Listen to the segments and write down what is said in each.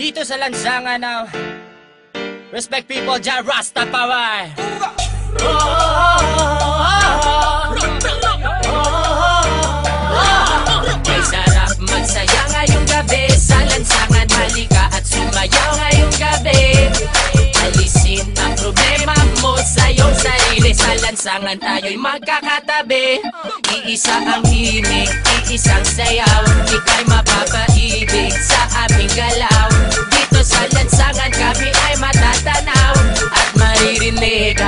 Dito sa lansangan ng Respect people, Jah Rastafari. May sarap magsaya ngayong gabi. Sa lansangan halika at sumayaw ngayong gabi. Alisin ang problema mo sa iyong sarili. Sa lansangan tayo'y magkakatabi. Iisa ang himig, iisang sayaw Ika'y mapapaibig sa aming galaw. Dito sa lansangan kami ay matatanaw At maririnig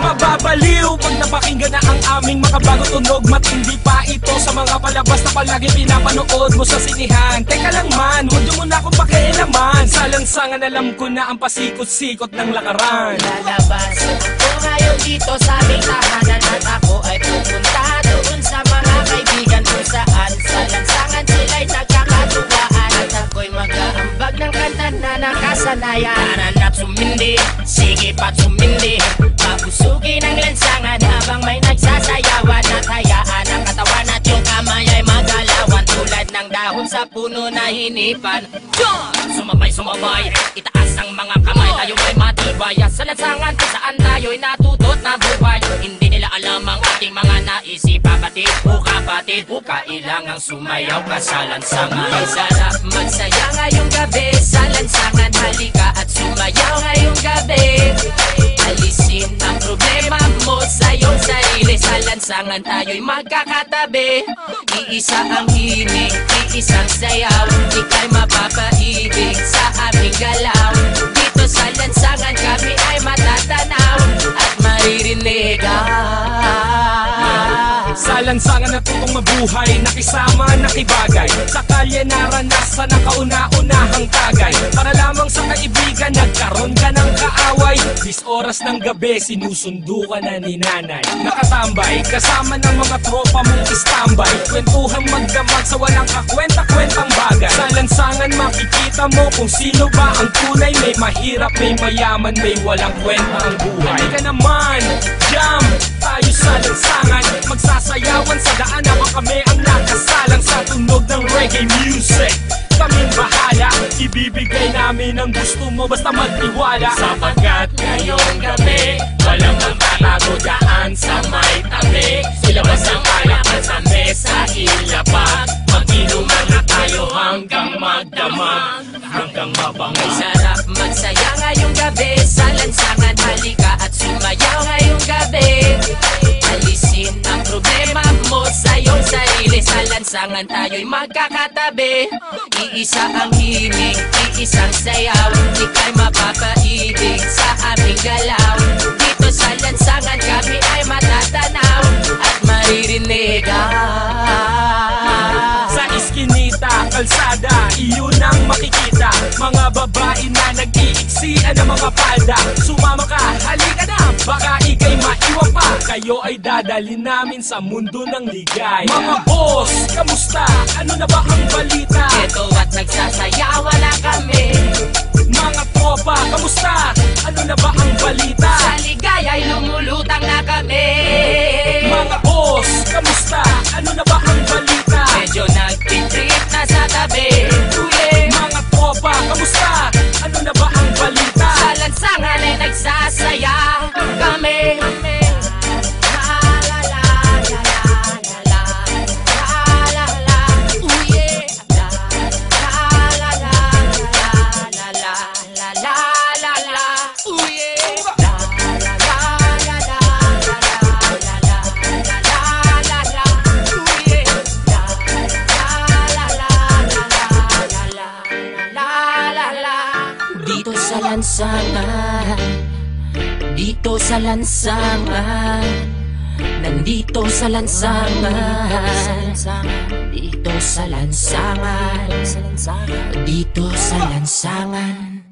Mababaliw pag napakinggan na ang aming makabagong tunog. Matindi pa ito sa mga palabas na palagi pinapanood mo sa sinihan. Teka lang man, huwag niyo muna akong pakialaman. Sa lansangan alam ko na ang pasikot-sikot ng lakaran. Lalabas nakasanayan Nananap sumindi, sige pat sumindi Papusugin ang lansangan habang may nagsasayawan At hayaan ang katawan at yung kamay ay magalawan. Tulad ng dahon sa puno na hinipan. Sumabay, sumabay, itaas ang mga kamay. Tayo ay matibay Sa lansangan kung saan tayo'y natutot na buhay. Hindi nila alam ang ating mga naisip. Kapatid o kapatid o kailangang sumayaw. Ka sa lansangan sarap magsaya ngayong gabi Sa lansangan halika at sumayaw ngayong gabi. Alisin ang problema mo sa iyong sarili. Sa lansangan tayo'y magkakatabi. Iisa ang himig, iisang sayaw. Ika'y mapapaibig sa aming galaw. Dito sa lansangan kami ay matatanaw At maririnig Sa lansangan natutong mabuhay Nakisama, nakibagay. Sa kalye naranasan ang kauna-unahang oras ng gabi Sinusundo ka na ni nanay. Nakatambay Kasama ng mga tropa mong istambay. Kwentuhang magdamag Sa walang kakwenta-kwentang bagay. Sa lansangan makikita mo Kung sino ba ang tunay. May mahirap, may mayaman May walang kwenta ang buhay. Hindi ka naman Jam! Tayo sa lansangan. Magsasayawan sa daan Habang kami ang nakasalang Sa tunog ng reggae music. Kaming bahala Ibibigay namin ang gusto mo Basta magtiwala. Sapagkat ngayong gabi Walang magtatago daan sa may tabi. Ilabas ang alakan sa mesa Ilapag Mag-inuman na tayo hanggang magdamag Hanggang mabangay lansangan tayo'y magkakatabi. Iisa ang himig, iisang sayaw. Ika'y mapapaibig sa aming galaw. Dito sa lansangan kami ay matatanaw At maririnig. Sa iskinita, kalsada, iyon ang makikita. Mga babae na nag-iiksian ng mga palda Kayo ay dadalhin namin sa mundo ng ligay Mga boss, kamusta? Ano na ba ang balita? Ito at nagsasayawan na kami Mga tropa, kamusta? Ano na ba ang balita? Sa ligaya'y lumulutang na kami lansangan. Dito sa lansangan. Nandito sa lansangan. Dito sa lansangan. Dito sa lansangan